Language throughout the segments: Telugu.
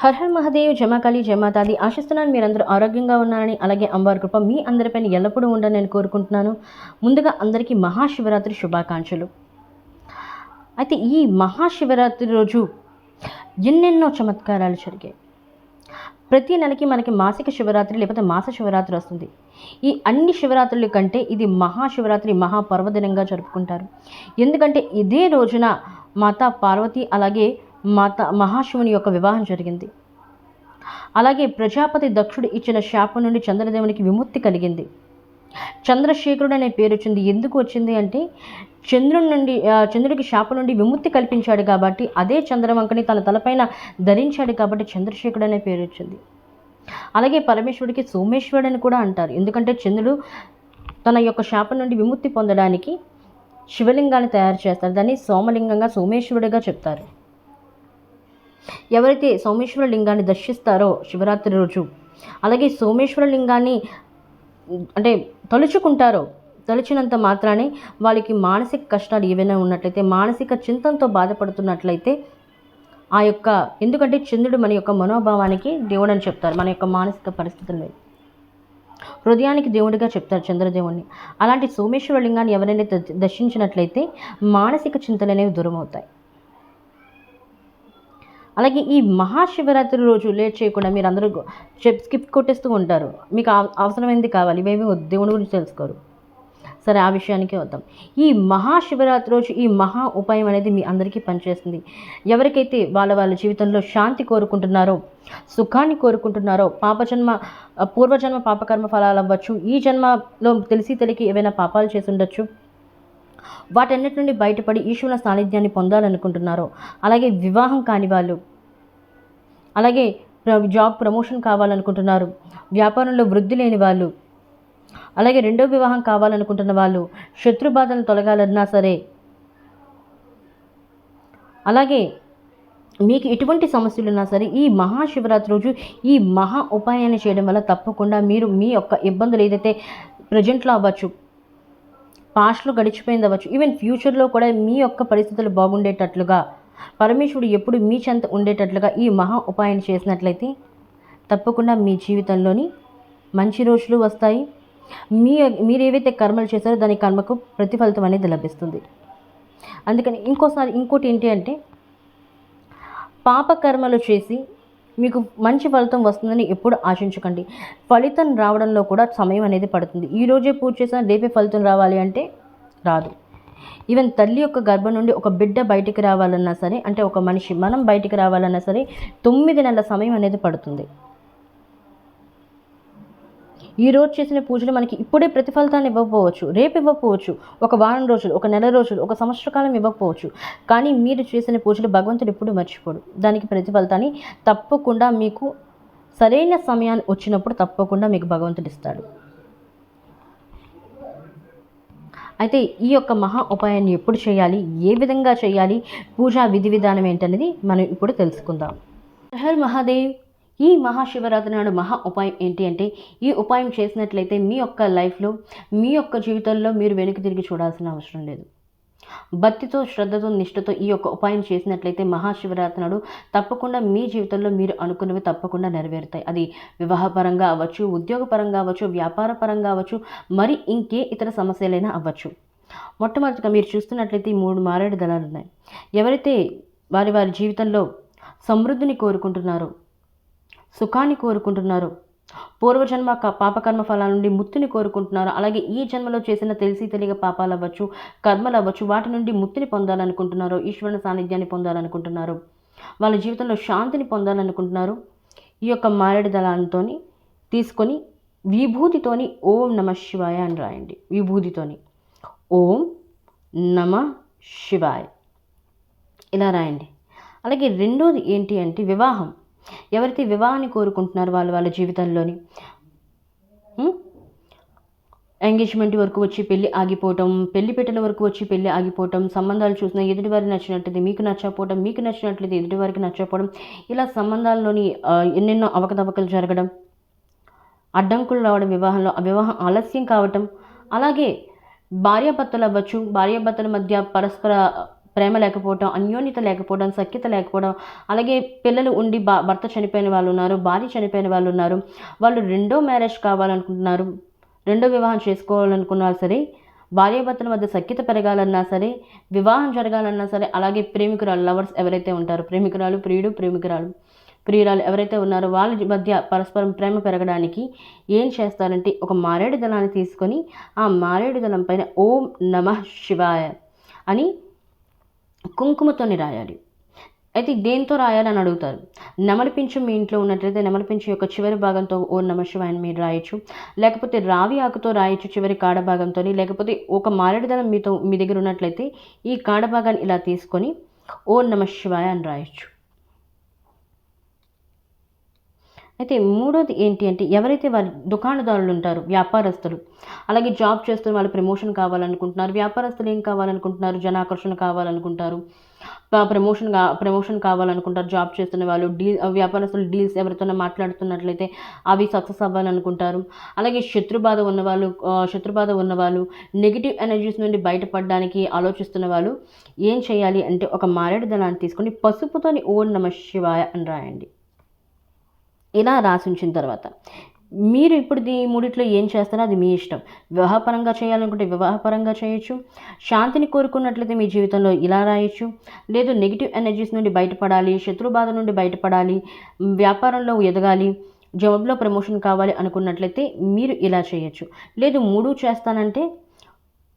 హర్ హర్ మహదేవ్ జమాకాళి జమాతాది ఆశిస్తున్నాను. మీరందరూ ఆరోగ్యంగా ఉన్నారని అలాగే అమ్మవారి కృప మీ అందరిపైన ఎల్లప్పుడూ ఉండాలని నేను కోరుకుంటున్నాను. ముందుగా అందరికీ మహాశివరాత్రి శుభాకాంక్షలు. అయితే ఈ మహాశివరాత్రి రోజు ఎన్నెన్నో చమత్కారాలు జరిగాయి. ప్రతి నెలకి మనకి మాసిక శివరాత్రి లేకపోతే మాస శివరాత్రి వస్తుంది. ఈ అన్ని శివరాత్రుల కంటే ఇది మహాశివరాత్రి మహాపర్వదినంగా జరుపుకుంటారు. ఎందుకంటే ఇదే రోజున మాతా పార్వతి అలాగే మాత మహాశివుని యొక్క వివాహం జరిగింది. అలాగే ప్రజాపతి దక్షుడు ఇచ్చిన శాపం నుండి చంద్రదేవునికి విముక్తి కలిగింది. చంద్రశేఖరుడు అనే పేరు వచ్చింది. ఎందుకు వచ్చింది అంటే చంద్రుడి నుండి చంద్రుడికి శాపం నుండి విముక్తి కల్పించాడు కాబట్టి అదే చంద్రవంకని తన తలపైన ధరించాడు కాబట్టి చంద్రశేఖరుడు అనే పేరు వచ్చింది. అలాగే పరమేశ్వరుడికి సోమేశ్వరుడు అని కూడా అంటారు. ఎందుకంటే చంద్రుడు తన యొక్క శాపం నుండి విముక్తి పొందడానికి శివలింగాన్ని తయారు చేస్తారు. దాన్ని సోమలింగంగా సోమేశ్వరుడిగా చెప్తారు. ఎవరైతే సోమేశ్వర లింగాన్ని దర్శిస్తారో శివరాత్రి రోజు అలాగే సోమేశ్వర లింగాన్ని అంటే తలుచుకుంటారో తలిచినంత మాత్రానే వాళ్ళకి మానసిక కష్టాలు ఏవైనా ఉన్నట్లయితే మానసిక చింతంతో బాధపడుతున్నట్లయితే ఆ యొక్క ఎందుకంటే చంద్రుడు మన యొక్క మనోభావానికి దేవుడు అని చెప్తారు మన యొక్క మానసిక పరిస్థితుల్లో హృదయానికి దేవుడిగా చెప్తారు చంద్రదేవుణ్ణి. అలాంటి సోమేశ్వర లింగాన్ని ఎవరైనా ద- దర్శించినట్లయితే మానసిక చింతలు అనేవి దూరం అవుతాయి అలాగే ఈ మహాశివరాత్రి రోజు లేట్ చేయకుండా మీరు అందరూ చెప్ స్కిప్ కొట్టేస్తూ ఉంటారు. మీకు అవ- అవసరమైంది కావాలి. ఇవేమి దేవుని గురించి తెలుసుకోరు. సరే ఆ విషయానికి వద్దాం. ఈ మహాశివరాత్రి రోజు ఈ మహా ఉపాయం అనేది మీ అందరికీ పనిచేస్తుంది. ఎవరికైతే వాళ్ళ వాళ్ళ జీవితంలో శాంతి కోరుకుంటున్నారో సుఖాన్ని కోరుకుంటున్నారో పాపజన్మ పూర్వజన్మ పాపకర్మ ఫలాలు అవ్వచ్చు ఈ జన్మలో తెలిసి తెలికి ఏవైనా పాపాలు చేసి ఉండొచ్చు. వాటన్నిటి నుండి బయటపడి ఈశ్వరుల సాన్నిధ్యాన్ని పొందాలనుకుంటున్నారో. అలాగే వివాహం కాని వాళ్ళు అలాగే ప్ర- జాబ్ ప్రమోషన్ కావాలనుకుంటున్నారు వ్యాపారంలో వృద్ధి లేని వాళ్ళు అలాగే రెండో వివాహం కావాలనుకుంటున్న వాళ్ళు శత్రు బాధలు తొలగాలన్నా సరే అలాగే మీకు ఎటువంటి సమస్యలు ఉన్నా సరే ఈ మహాశివరాత్రి రోజు ఈ మహా ఉపాయాన్ని చేయడం వల్ల తప్పకుండా మీరు మీ యొక్క ఇబ్బందులు ఏదైతే ప్రజెంట్లో అవ్వచ్చు పాస్ట్లో గడిచిపోయింది అవ్వచ్చు. ఈవెన్ ఫ్యూచర్లో కూడా మీ యొక్క పరిస్థితులు బాగుండేటట్లుగా పరమేశ్వరుడు ఎప్పుడు మీ చెంత ఉండేటట్లుగా ఈ మహా ఉపాయం చేసినట్లయితే తప్పకుండా మీ జీవితంలోని మంచి రోజులు వస్తాయి. మీ మీరు ఏవైతే కర్మలు చేశారో దాని కర్మకు ప్రతిఫలితం అనేది లభిస్తుంది. అందుకని ఇంకోసారి ఇంకోటి ఏంటి అంటే పాపకర్మలు చేసి మీకు మంచి ఫలితం వస్తుందని ఎప్పుడు ఆశించకండి. ఫలితం రావడంలో కూడా సమయం అనేది పడుతుంది. ఈ రోజే పూజ చేసినా రేపే ఫలితం రావాలి అంటే రాదు. ఈవెన్ తల్లి యొక్క గర్భం నుండి ఒక బిడ్డ బయటికి రావాలన్నా సరే అంటే ఒక మనిషి మనం బయటికి రావాలన్నా సరే తొమ్మిది నెలల సమయం అనేది పడుతుంది. ఈ రోజు చేసిన పూజలు మనకి ఇప్పుడే ప్రతిఫలితాన్ని ఇవ్వకపోవచ్చు రేపు ఇవ్వకపోవచ్చు ఒక వారం రోజులు ఒక నెల రోజులు ఒక సంవత్సర కాలం ఇవ్వకపోవచ్చు. కానీ మీరు చేసిన పూజలు భగవంతుడు ఎప్పుడు మర్చిపోడు. దానికి ప్రతిఫలితాన్ని తప్పకుండా మీకు సరైన సమయాన్ని వచ్చినప్పుడు తప్పకుండా మీకు భగవంతుడు ఇస్తాడు. అయితే ఈ యొక్క మహా ఉపాయాన్ని ఎప్పుడు చేయాలి ఏ విధంగా చేయాలి పూజా విధి విధానం ఏంటనేది మనం ఇప్పుడు తెలుసుకుందాం. హర్ మహాదేవ్ ఈ మహాశివరాత్రి నాడు మహా ఉపాయం ఏంటి అంటే ఈ ఉపాయం చేసినట్లయితే మీ యొక్క లైఫ్లో మీ యొక్క జీవితంలో మీరు వెనక్కి తిరిగి చూడాల్సిన అవసరం లేదు. భక్తితో శ్రద్ధతో నిష్ఠతో ఈ యొక్క ఉపాయం చేసినట్లయితే మహాశివరాత్రి నాడు తప్పకుండా మీ జీవితంలో మీరు అనుకున్నవి తప్పకుండా నెరవేరుతాయి. అది వివాహపరంగా అవ్వచ్చు ఉద్యోగపరంగా అవ్వచ్చు వ్యాపార పరంగా అవ్వచ్చు మరి ఇంకే ఇతర సమస్యలైనా అవ్వచ్చు. మొట్టమొదటిగా మీరు చూస్తున్నట్లయితే ఈ మూడు మారేడు దళాలు ఉన్నాయి ఎవరైతే వారి వారి జీవితంలో సమృద్ధిని కోరుకుంటున్నారో సుఖాన్ని కోరుకుంటున్నారు. పూర్వజన్మ పాపకర్మ ఫలాల నుండి ముత్తిని కోరుకుంటున్నారు. అలాగే ఈ జన్మలో చేసిన తెలిసి తెలియక పాపాలు అవ్వచ్చు కర్మలు అవ్వచ్చు వాటి నుండి ముత్తిని పొందాలనుకుంటున్నారు ఈశ్వరుని సాన్నిధ్యాన్ని పొందాలనుకుంటున్నారు వాళ్ళ జీవితంలో శాంతిని పొందాలనుకుంటున్నారు. ఈ యొక్క మారేడు దళాలతో తీసుకొని విభూతితోని ఓం నమ శివాయ అని రాయండి. విభూతితోని. ఓం నమ శివాయ. ఇలా రాయండి. అలాగే రెండోది ఏంటి అంటే వివాహం. ఎవరైతే వివాహాన్ని కోరుకుంటున్నారో వాళ్ళు వాళ్ళ జీవితంలోని ఎంగేజ్మెంట్ వరకు వచ్చి పెళ్ళి ఆగిపోవటం పెళ్ళి పెట్టల వరకు వచ్చి పెళ్ళి ఆగిపోవటం సంబంధాలు చూసిన ఎదుటివారికి నచ్చినట్లయితే మీకు నచ్చకపోవడం మీకు నచ్చినట్లయితే ఎదుటివారికి నచ్చకపోవడం ఇలా సంబంధాల్లోని ఎన్నెన్నో అవకతవకలు జరగడం అడ్డంకులు రావడం వివాహంలో ఆ వివాహం ఆలస్యం కావటం అలాగే భార్యాభర్తలు అవ్వచ్చు భార్యాభర్తల మధ్య పరస్పర ప్రేమ లేకపోవడం అన్యోన్యత లేకపోవడం సఖ్యత లేకపోవడం అలాగే పిల్లలు ఉండి బా భర్త చనిపోయిన వాళ్ళు ఉన్నారు భార్య చనిపోయిన వాళ్ళు ఉన్నారు వాళ్ళు రెండో మ్యారేజ్ కావాలనుకుంటున్నారు రెండో వివాహం చేసుకోవాలనుకున్నా సరే భార్యాభర్తల మధ్య సఖ్యత పెరగాలన్నా సరే వివాహం జరగాలన్నా సరే అలాగే ప్రేమికురాలు లవర్స్ ఎవరైతే ఉంటారో ప్రేమికురాలు ప్రియుడు ప్రేమికురాలు ప్రియురాలు ఎవరైతే ఉన్నారో వాళ్ళ మధ్య పరస్పరం ప్రేమ పెరగడానికి ఏం చేస్తారంటే ఒక మారేడు దళాన్ని తీసుకొని ఆ మారేడు దళం పైన ఓం నమ శివాయ అని కుంకుమతోని రాయాలి. అయితే దేంతో రాయాలని అడుగుతారు? నెమలిపించు మీ ఇంట్లో ఉన్నట్లయితే నెమలిపించు యొక్క చివరి భాగంతో ఓ నమ శివాయని మీరు రాయొచ్చు. లేకపోతే రావి ఆకుతో రాయొచ్చు చివరి కాడ భాగంతో లేకపోతే ఒక మారేడుదనం మీతో మీ దగ్గర ఉన్నట్లయితే ఈ కాడ భాగాన్ని ఇలా తీసుకొని ఓ నమ శివాయ అని రాయొచ్చు. అయితే మూడోది ఏంటి అంటే ఎవరైతే వారి దుకాణదారులు ఉంటారో వ్యాపారస్తులు అలాగే జాబ్ చేస్తున్న వాళ్ళు ప్రమోషన్ కావాలనుకుంటున్నారు వ్యాపారస్తులు ఏం కావాలనుకుంటున్నారు జనాకర్షణ కావాలనుకుంటారు ప్రమోషన్ కా ప్రమోషన్ కావాలనుకుంటారు జాబ్ చేస్తున్న వాళ్ళు డీల్ వ్యాపారస్తులు డీల్స్ ఎవరితోనో మాట్లాడుతున్నట్లయితే అవి సక్సెస్ అవ్వాలనుకుంటారు. అలాగే శత్రుబాధ ఉన్నవాళ్ళు శత్రుబాధ ఉన్నవాళ్ళు నెగిటివ్ ఎనర్జీస్ నుండి బయటపడడానికి ఆలోచిస్తున్న వాళ్ళు ఏం చేయాలి అంటే ఒక మారేడు దళాన్ని తీసుకొని పసుపుతోని ఓం నమ శివాయ అని రాయండి. ఇలా రాసి ఉంచిన తర్వాత మీరు ఇప్పుడు ఈ మూడిట్లో ఏం చేస్తారో అది మీ ఇష్టం. వివాహపరంగా చేయాలనుకుంటే వివాహపరంగా చేయొచ్చు. శాంతిని కోరుకున్నట్లయితే మీ జీవితంలో ఇలా రాయొచ్చు. లేదు నెగిటివ్ ఎనర్జీస్ నుండి బయటపడాలి శత్రు బాధ నుండి బయటపడాలి వ్యాపారంలో ఎదగాలి జాబ్లో ప్రమోషన్ కావాలి అనుకున్నట్లయితే మీరు ఇలా చేయొచ్చు. లేదు మూడు చేస్తానంటే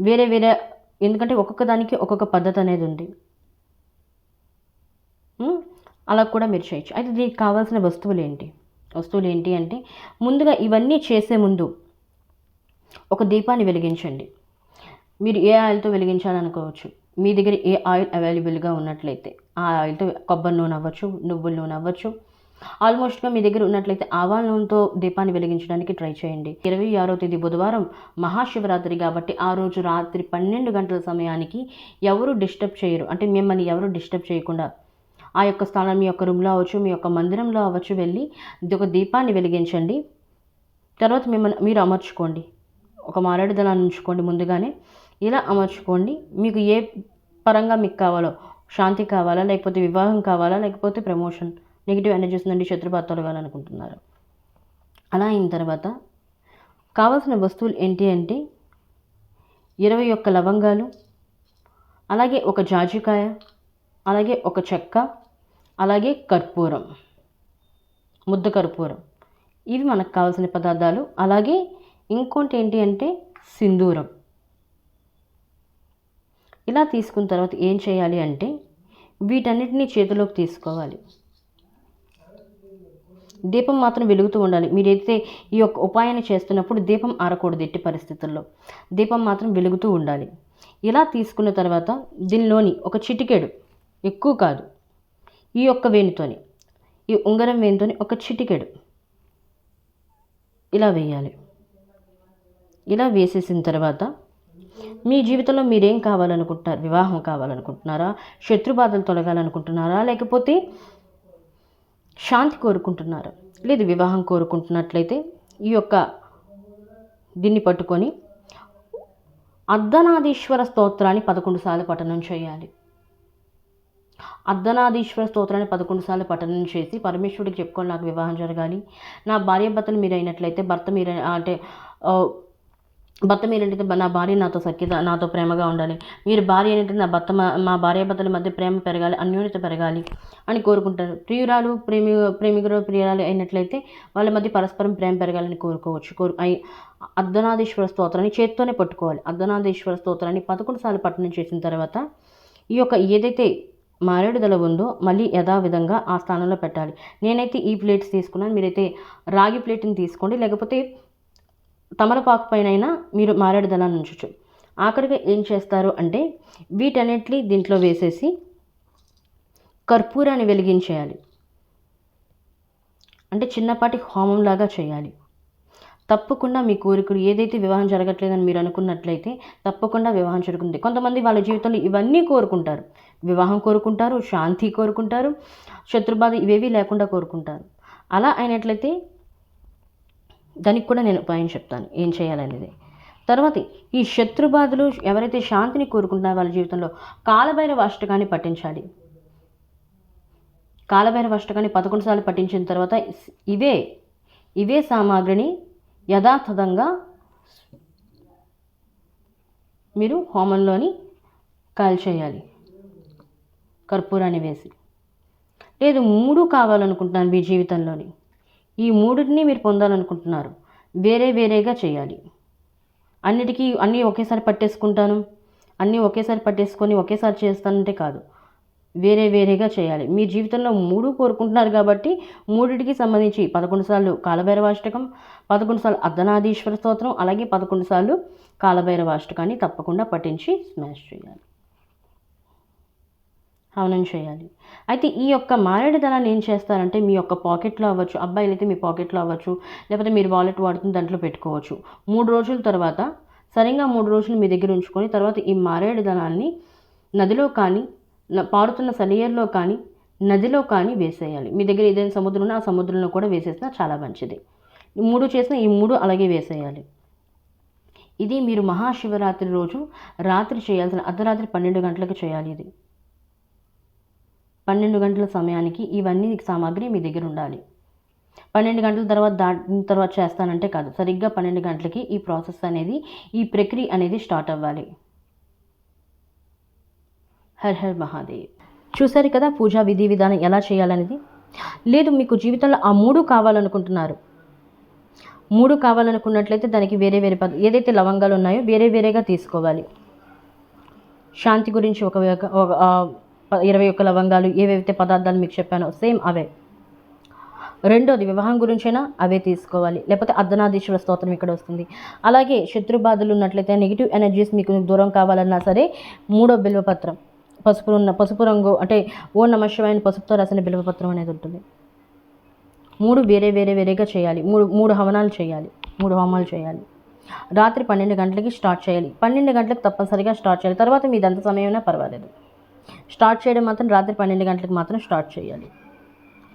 వేరే వేరే ఎందుకంటే ఒక్కొక్క దానికి ఒక్కొక్క పద్ధతి అనేది ఉంది. అలా కూడా మీరు చేయొచ్చు. అయితే దీనికి కావాల్సిన వస్తువులు ఏంటి? వస్తువులు ఏంటి అంటే ముందుగా ఇవన్నీ చేసే ముందు ఒక దీపాన్ని వెలిగించండి. మీరు ఏ ఆయిల్తో వెలిగించాలనుకోవచ్చు? మీ దగ్గర ఏ ఆయిల్ అవైలబుల్గా ఉన్నట్లయితే ఆ ఆయిల్తో కొబ్బరి నూనె అవ్వచ్చు నువ్వుల నూనె అవ్వచ్చు. ఆల్మోస్ట్గా మీ దగ్గర ఉన్నట్లయితే ఆవాల నూనెతో దీపాన్ని వెలిగించడానికి ట్రై చేయండి. ఇరవై ఆరో తేదీ బుధవారం మహాశివరాత్రి కాబట్టి ఆ రోజు రాత్రి పన్నెండు గంటల సమయానికి ఎవరు డిస్టర్బ్ చేయరు. అంటే మిమ్మల్ని ఎవరు డిస్టర్బ్ చేయకుండా ఆ యొక్క స్థానం మీ యొక్క రూమ్లో అవ్వచ్చు మీ యొక్క మందిరంలో అవ్వచ్చు వెళ్ళి ఇది ఒక దీపాన్ని వెలిగించండి. తర్వాత మిమ్మల్ని మీరు అమర్చుకోండి. ఒక మారేడు దళాన్ని ఉంచుకోండి ముందుగానే. ఇలా అమర్చుకోండి. మీకు ఏ పరంగా మీకు కావాలో శాంతి కావాలా లేకపోతే వివాహం కావాలా లేకపోతే ప్రమోషన్ నెగిటివ్ ఎనర్జీస్ నుండి శత్రుబాధ తొలగాలనుకుంటున్నారు అలా అయిన తర్వాత కావాల్సిన వస్తువులు ఏంటి అంటే ఇరవై ఒక్క లవంగాలు అలాగే ఒక జాజికాయ అలాగే ఒక చెక్క అలాగే కర్పూరం ముద్ద కర్పూరం. ఇవి మనకు కావాల్సిన పదార్థాలు. అలాగే ఇంకోటి ఏంటి అంటే సింధూరం. ఇలా తీసుకున్న తర్వాత ఏం చేయాలి అంటే వీటన్నిటిని చేతిలోకి తీసుకోవాలి. దీపం మాత్రం వెలుగుతూ ఉండాలి. మీరైతే ఈ యొక్క ఉపాయాన్ని చేస్తున్నప్పుడు దీపం ఆరకూడదు ఎట్టి పరిస్థితుల్లో. దీపం మాత్రం వెలుగుతూ ఉండాలి. ఇలా తీసుకున్న తర్వాత దీనిలోని ఒక చిటికెడు ఎక్కువ కాదు. ఈ యొక్క వేణితోని ఈ ఉంగరం వేణితోని ఒక చిటికెడు. ఇలా వేయాలి. ఇలా వేసేసిన తర్వాత మీ జీవితంలో మీరేం కావాలనుకుంటున్నారు వివాహం కావాలనుకుంటున్నారా? శత్రుబాధలు తొలగాలనుకుంటున్నారా? లేకపోతే శాంతి కోరుకుంటున్నారా? లేదు వివాహం కోరుకుంటున్నట్లయితే ఈ యొక్క దీన్ని పట్టుకొని అర్ధనాదీశ్వర స్తోత్రాన్ని పదకొండు సార్లు పఠనం చేయాలి. అర్ధనాదీశ్వర స్తోత్రాన్ని పదకొండు సార్లు పఠనం చేసి పరమేశ్వరుడికి చెప్పుకొని నాకు వివాహం జరగాలి. నా భార్య భర్తలు మీరు అయినట్లయితే భర్త మీరు అంటే భర్త మీరంటే నా భార్య నాతో సఖ్యత నాతో ప్రేమగా ఉండాలి. మీరు భార్య ఏంటంటే నా భర్త మా భార్య భర్తల మధ్య ప్రేమ పెరగాలి అన్యోన్యత పెరగాలి అని కోరుకుంటారు. ప్రియురాలు ప్రేమి ప్రేమికులు ప్రియురాలు అయినట్లయితే వాళ్ళ మధ్య పరస్పరం ప్రేమ పెరగాలని కోరుకోవచ్చు. కోరు అయి అర్ధనాదీశ్వర స్తోత్రాన్ని చేత్తోనే పట్టుకోవాలి. అర్ధనాథేశ్వర స్తోత్రాన్ని పదకొండు సార్లు పట్టణం చేసిన తర్వాత ఈ యొక్క ఏదైతే మారేడుదల ఉందో మళ్ళీ యథావిధంగా ఆ స్థానంలో పెట్టాలి. నేనైతే ఈ ప్లేట్స్ తీసుకున్నాను. మీరైతే రాగి ప్లేట్ని తీసుకోండి. లేకపోతే తమలపాకు పైన మీరు మారేడుదల నుంచొచ్చు. ఉంచచ్చు ఆఖరిగా ఏం చేస్తారు అంటే వీటన్నిటిని దీంట్లో వేసేసి కర్పూరాన్ని వెలిగించేయాలి. అంటే చిన్నపాటి హోమంలాగా చేయాలి. తప్పకుండా మీ కోరికలు ఏదైతే వివాహం జరగట్లేదని మీరు అనుకున్నట్లయితే తప్పకుండా వివాహం జరుగుతుంది. కొంతమంది వాళ్ళ జీవితంలో ఇవన్నీ కోరుకుంటారు. వివాహం కోరుకుంటారు శాంతి కోరుకుంటారు శత్రుబాధ ఇవేవి లేకుండా కోరుకుంటారు. అలా అయినట్లయితే దానికి కూడా నేను ఉపాయం చెప్తాను ఏం చేయాలనేది. తర్వాత ఈ శత్రుబాధలు ఎవరైతే శాంతిని కోరుకుంటున్నారో వాళ్ళ జీవితంలో కాలభైరవ అష్టకాన్ని పఠించాలి. కాలభైరవ అష్టకాన్ని పదకొండు సార్లు పఠించిన తర్వాత ఇవే ఇవే సామాగ్రిని యథాతథంగా మీరు హోమంలోని కాల్చేయాలి. కర్పూరాన్ని వేసి. లేదు మూడు కావాలనుకుంటున్నాను మీ జీవితంలోని. ఈ మూడింటిని మీరు పొందాలనుకుంటున్నారు. వేరే వేరేగా చేయాలి. అన్నిటికీ అన్నీ ఒకేసారి పట్టేసుకుంటాను. అన్నీ ఒకేసారి పట్టేసుకొని ఒకేసారి చేస్తానంటే కాదు. వేరే వేరేగా చేయాలి. మీ జీవితంలో మూడు కోరుకుంటున్నారు కాబట్టి మూడిటికి సంబంధించి పదకొండు సార్లు కాలభైరవాష్టకం పదకొండు సార్లు అర్ధనాదీశ్వర స్తోత్రం అలాగే పదకొండు సార్లు కాలభైరవాష్టకాన్ని తప్పకుండా పఠించి స్మాష్ చేయాలి. హవనం చేయాలి. అయితే ఈ యొక్క మారేడు దళాన్ని ఏం చేస్తారంటే మీ యొక్క పాకెట్లో అవ్వచ్చు అబ్బాయిలు అయితే మీ పాకెట్లో అవ్వచ్చు లేకపోతే మీరు వాలెట్ వాడుతున్న దాంట్లో పెట్టుకోవచ్చు. మూడు రోజుల తర్వాత సరిగ్గా మూడు రోజులు మీ దగ్గర ఉంచుకొని తర్వాత ఈ మారేడు దళాన్ని నదిలో కానీ పారుతున్న సలియర్లో కానీ నదిలో కానీ వేసేయాలి. మీ దగ్గర ఏదైనా సముద్రం ఉన్నా ఆ సముద్రంలో కూడా వేసేసినా చాలా మంచిది. ఈ మూడు చేసిన ఈ మూడు అలాగే వేసేయాలి. ఇది మీరు మహాశివరాత్రి రోజు రాత్రి చేయాల్సిన అర్ధరాత్రి పన్నెండు గంటలకు చేయాలి ఇది. పన్నెండు గంటల సమయానికి ఇవన్నీ సామాగ్రి మీ దగ్గర ఉండాలి. పన్నెండు గంటల తర్వాత దాటిన తర్వాత చేస్తానంటే కాదు సరిగ్గా పన్నెండు గంటలకి ఈ ప్రాసెస్ అనేది ఈ ప్రక్రియ అనేది స్టార్ట్ అవ్వాలి. హర్ హర్ మహాదేవ్. చూసారు కదా పూజా విధి విధానం ఎలా చేయాలనేది? లేదు మీకు జీవితంలో ఆ మూడు కావాలనుకుంటున్నారు. మూడు కావాలనుకున్నట్లయితే దానికి వేరే వేరే పద ఏదైతే లవంగాలు ఉన్నాయో వేరే వేరేగా తీసుకోవాలి. శాంతి గురించి ఒక ఒక, ఇరవై ఒక్క లవంగాలు ఏవైతే పదార్థాలు మీకు చెప్పానో సేమ్ అవే. రెండోది వివాహం గురించైనా అవే తీసుకోవాలి. లేకపోతే అర్ధనాదీశ్వర స్తోత్రం ఇక్కడ వస్తుంది. అలాగే శత్రు బాధలు ఉన్నట్లయితే నెగిటివ్ ఎనర్జీస్ మీకు దూరం కావాలన్నా సరే మూడో బిల్వపత్రం. పసుపు ఉన్న పసుపు రంగు అంటే ఓ నమశివాయని పసుపుతో రాసిన బిల్వపత్రం అనేది ఉంటుంది. మూడు వేరే వేరే వేరేగా చేయాలి. మూడు మూడు హవనాలు చేయాలి. మూడు హోమాలు చేయాలి. రాత్రి పన్నెండు గంటలకి స్టార్ట్ చేయాలి. పన్నెండు గంటలకు తప్పనిసరిగా స్టార్ట్ చేయాలి. తర్వాత మీది ఎంత సమయమైనా పర్వాలేదు. స్టార్ట్ చేయడం మాత్రం రాత్రి పన్నెండు గంటలకు మాత్రం స్టార్ట్ చేయాలి.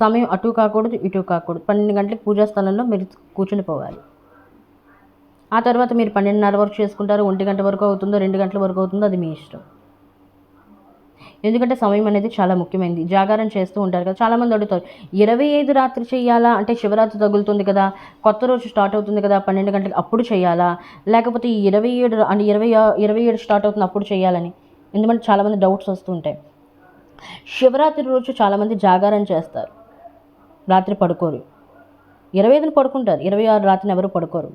సమయం అటు కాకూడదు ఇటు కాకూడదు. పన్నెండు గంటలకు పూజా స్థలంలో మీరు కూర్చుని పోవాలి. ఆ తర్వాత మీరు పన్నెండున్నర వరకు చేసుకుంటారు. ఒంటి గంట వరకు అవుతుందో రెండు గంటల వరకు అవుతుందో అది మీ ఇష్టం. ఎందుకంటే సమయం అనేది చాలా ముఖ్యమైనది. జాగారం చేస్తూ ఉంటారు కదా. చాలామంది అడుగుతారు ఇరవై ఐదు రాత్రి చేయాలా? అంటే శివరాత్రి తగులుతుంది కదా. కొత్త రోజు స్టార్ట్ అవుతుంది కదా. పన్నెండు గంటలకు అప్పుడు చేయాలా? లేకపోతే ఈ ఇరవై ఏడు అంటే ఇరవై ఇరవై ఏడు స్టార్ట్ అవుతుంది అప్పుడు చేయాలని. ఎందుకంటే చాలామంది డౌట్స్ వస్తూ ఉంటాయి. శివరాత్రి రోజు చాలామంది జాగారం చేస్తారు. రాత్రి పడుకోరు. ఇరవై ఐదున పడుకుంటారు. ఇరవై ఆరు రాత్రిని ఎవరు పడుకోరు.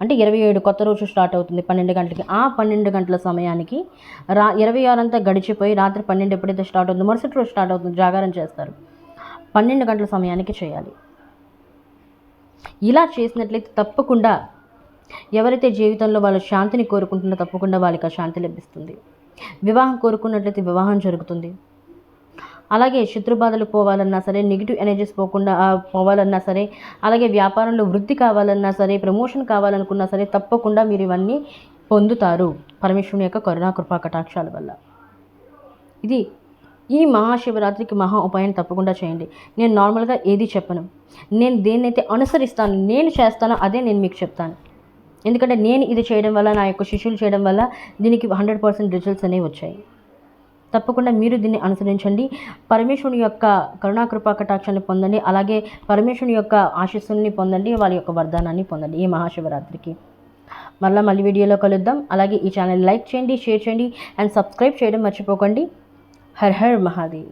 అంటే ఇరవై ఏడు కొత్త రోజు స్టార్ట్ అవుతుంది. పన్నెండు గంటలకి. ఆ పన్నెండు గంటల సమయానికి రా ఇరవై ఆరు అంతా గడిచిపోయి రాత్రి పన్నెండు ఎప్పుడైతే స్టార్ట్ అవుతుందో మరుసటి రోజు స్టార్ట్ అవుతుంది జాగారం చేస్తారు. పన్నెండు గంటల సమయానికి చేయాలి. ఇలా చేసినట్లయితే తప్పకుండా ఎవరైతే జీవితంలో వాళ్ళ శాంతిని కోరుకుంటున్నారో తప్పకుండా వాళ్ళకి ఆ శాంతి లభిస్తుంది. వివాహం కోరుకున్నట్లయితే వివాహం జరుగుతుంది. అలాగే శత్రుబాధలు పోవాలన్నా సరే నెగిటివ్ ఎనర్జీస్ పోకుండా పోవాలన్నా సరే అలాగే వ్యాపారంలో వృద్ధి కావాలన్నా సరే ప్రమోషన్ కావాలనుకున్నా సరే తప్పకుండా మీరు ఇవన్నీ పొందుతారు పరమేశ్వరుని యొక్క కరుణా కృపా కటాక్షాల వల్ల. ఇది ఈ మహాశివరాత్రికి మహా ఉపాయం తప్పకుండా చేయండి. నేను నార్మల్గా ఏది చెప్పను. నేను దేన్నైతే అనుసరిస్తాను నేను చేస్తానో అదే నేను మీకు చెప్తాను. ఎందుకంటే నేను ఇది చేయడం వల్ల నా యొక్క శిష్యులు చేయడం వల్ల దీనికి హండ్రెడ్ పర్సెంట్ రిజల్ట్స్ అనేవి వచ్చాయి. తప్పకుండా మీరు దీన్ని అనుసరించండి. పరమేశ్వరుని యొక్క కరుణాకృపా కటాక్షాన్ని పొందండి. అలాగే పరమేశ్వరుని యొక్క ఆశీస్సుల్ని పొందండి. వాళ్ళ యొక్క వరదానాన్ని పొందండి. ఈ మహాశివరాత్రికి. మళ్ళీ మళ్ళీ వీడియోలో కలుద్దాం. అలాగే ఈ ఛానల్ లైక్ చేయండి షేర్ చేయండి అండ్ సబ్స్క్రైబ్ చేయడం మర్చిపోకండి. హర్ హర్ మహాదేవ్.